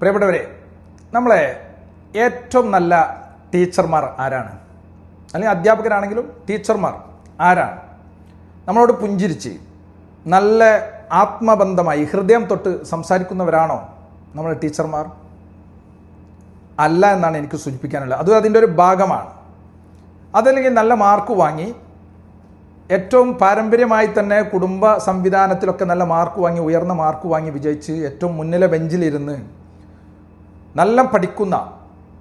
പ്രിയപ്പെട്ടവരെ നമ്മളെ ഏറ്റവും നല്ല ടീച്ചർമാർ ആരാണ്? അല്ലെങ്കിൽ അധ്യാപകരാണെങ്കിലും ടീച്ചർമാർ ആരാണ്? നമ്മളോട് പുഞ്ചിരിച്ച് നല്ല ആത്മബന്ധമായി ഹൃദയം തൊട്ട് സംസാരിക്കുന്നവരാണോ നമ്മുടെ ടീച്ചർമാർ? അല്ല എന്നാണ് എനിക്ക് സൂചിപ്പിക്കാനുള്ളത്. അതും അതിന്റെ ഒരു ഭാഗമാണ്. അതല്ലെങ്കിൽ നല്ല മാർക്ക് വാങ്ങി ഏറ്റവും പാരമ്പര്യമായി തന്നെ കുടുംബ സംവിധാനത്തിലൊക്കെ നല്ല മാർക്ക് വാങ്ങി ഉയർന്ന മാർക്ക് വാങ്ങി വിജയിച്ച് ഏറ്റവും മുന്നിലെ ബെഞ്ചിലിരുന്ന് നല്ല പഠിക്കുന്ന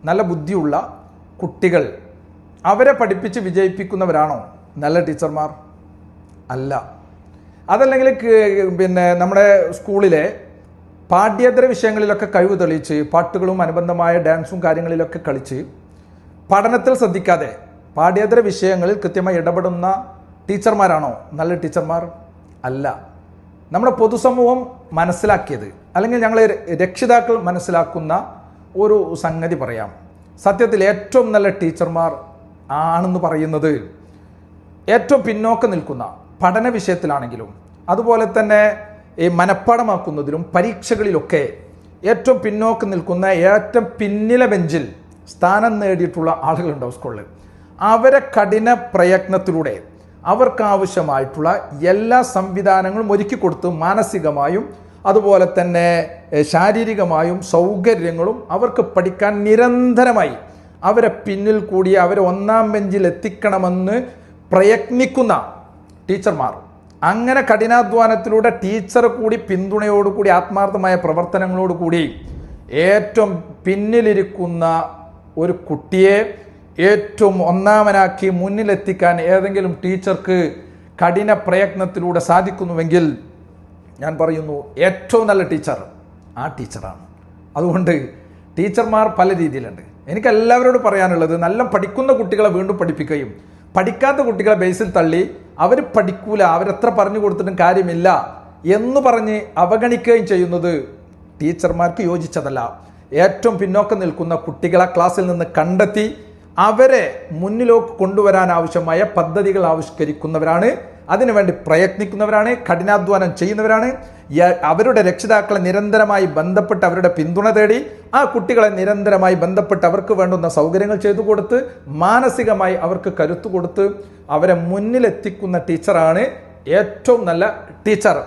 നല്ല ബുദ്ധിയുള്ള കുട്ടികൾ അവരെ പഠിപ്പിച്ച് വിജയിപ്പിക്കുന്നവരാണോ? നല്ല ടീച്ചർമാർ അല്ല. അതല്ലെങ്കിൽ പിന്നെ നമ്മുടെ സ്കൂളിലെ പാഠ്യേതര വിഷയങ്ങളിലൊക്കെ കഴിവ് തെളിയിച്ച് പാട്ടുകളും അനുബന്ധമായ ഡാൻസും കാര്യങ്ങളിലൊക്കെ കളിച്ച് പഠനത്തിൽ ശ്രദ്ധിക്കാതെ പാഠ്യേതര വിഷയങ്ങളിൽ കൃത്യമായി ഇടപെടുന്ന ടീച്ചർമാരാണോ? നല്ല ടീച്ചർമാർ അല്ല. നമ്മുടെ പൊതുസമൂഹം മനസ്സിലാക്കിയത് അല്ലെങ്കിൽ ഞങ്ങളെ രക്ഷിതാക്കൾ മനസ്സിലാക്കുന്ന ഒരു സംഗതി പറയാം. സത്യത്തിൽ ഏറ്റവും നല്ല ടീച്ചർമാർ ആണെന്ന് പറയുന്നത് ഏറ്റവും പിന്നോക്കം നിൽക്കുന്ന പഠന വിഷയത്തിലാണെങ്കിലും അതുപോലെ തന്നെ ഈ മനഃപ്പാടമാക്കുന്നതിലും പരീക്ഷകളിലൊക്കെ ഏറ്റവും പിന്നോക്കം നിൽക്കുന്ന ഏറ്റവും പിന്നിലെ ബെഞ്ചിൽ സ്ഥാനം നേടിയിട്ടുള്ള ആളുകളുണ്ടാവും സ്കൂളിൽ. അവരെ കഠിന പ്രയത്നത്തിലൂടെ അവർക്കാവശ്യമായിട്ടുള്ള എല്ലാ സംവിധാനങ്ങളും ഒരുക്കി കൊടുത്ത് മാനസികമായും അതുപോലെ തന്നെ ശാരീരികമായും സൗകര്യങ്ങളും അവർക്ക് പഠിക്കാൻ നിരന്തരമായി. അവരെ പിന്നിൽ കൂടി അവരെ ഒന്നാം ബെഞ്ചിൽ എത്തിക്കണമെന്ന് പ്രയത്നിക്കുന്ന ടീച്ചർമാർ. അങ്ങനെ കഠിനാധ്വാനത്തിലൂടെ ടീച്ചർ കൂടി പിന്തുണയോടുകൂടി ആത്മാർത്ഥമായ പ്രവർത്തനങ്ങളോടുകൂടി ഏറ്റവും പിന്നിലിരിക്കുന്ന ഒരു കുട്ടിയെ ഏറ്റവും ഒന്നാമനാക്കി മുന്നിലെത്തിക്കാൻ ഏതെങ്കിലും ടീച്ചർക്ക് കഠിന പ്രയത്നത്തിലൂടെ സാധിക്കുന്നുവെങ്കിൽ ഞാൻ പറയുന്നു ഏറ്റവും നല്ല ടീച്ചർ ആ ടീച്ചറാണ്. അതുകൊണ്ട് ടീച്ചർമാർ പല രീതിയിലുണ്ട്. എനിക്ക് എല്ലാവരോടും പറയാനുള്ളത് നല്ല പഠിക്കുന്ന കുട്ടികളെ വീണ്ടും പഠിപ്പിക്കുകയും പഠിക്കാത്ത കുട്ടികളെ ബേസിൽ തള്ളി അവർ പഠിക്കൂല അവരെത്ര പറഞ്ഞു കൊടുത്തിട്ടും കാര്യമില്ല എന്ന് പറഞ്ഞ് അവഗണിക്കുകയും ചെയ്യുന്നത് ടീച്ചർമാർക്ക് യോജിച്ചതല്ല. ഏറ്റവും പിന്നോക്കം നിൽക്കുന്ന കുട്ടികളെ ക്ലാസ്സിൽ നിന്ന് കണ്ടെത്തി അവരെ മുന്നിലേക്ക് കൊണ്ടുവരാൻ ആവശ്യമായ പദ്ധതികൾ ആവിഷ്കരിക്കുന്നവരാണ് അതിനുവേണ്ടി പ്രയത്നിക്കുന്നവരാണ് കഠിനാധ്വാനം ചെയ്യുന്നവരാണ്. അവരുടെ രക്ഷിതാക്കളെ നിരന്തരമായി ബന്ധപ്പെട്ട് അവരുടെ പിന്തുണ തേടി ആ കുട്ടികളെ നിരന്തരമായി ബന്ധപ്പെട്ട് അവർക്ക് വേണ്ടുന്ന സൗകര്യങ്ങൾ ചെയ്തു കൊടുത്ത് മാനസികമായി അവർക്ക് കരുത്തു കൊടുത്ത് അവരെ മുന്നിലെത്തിക്കുന്ന ടീച്ചറാണ് ഏറ്റവും നല്ല ടീച്ചർ.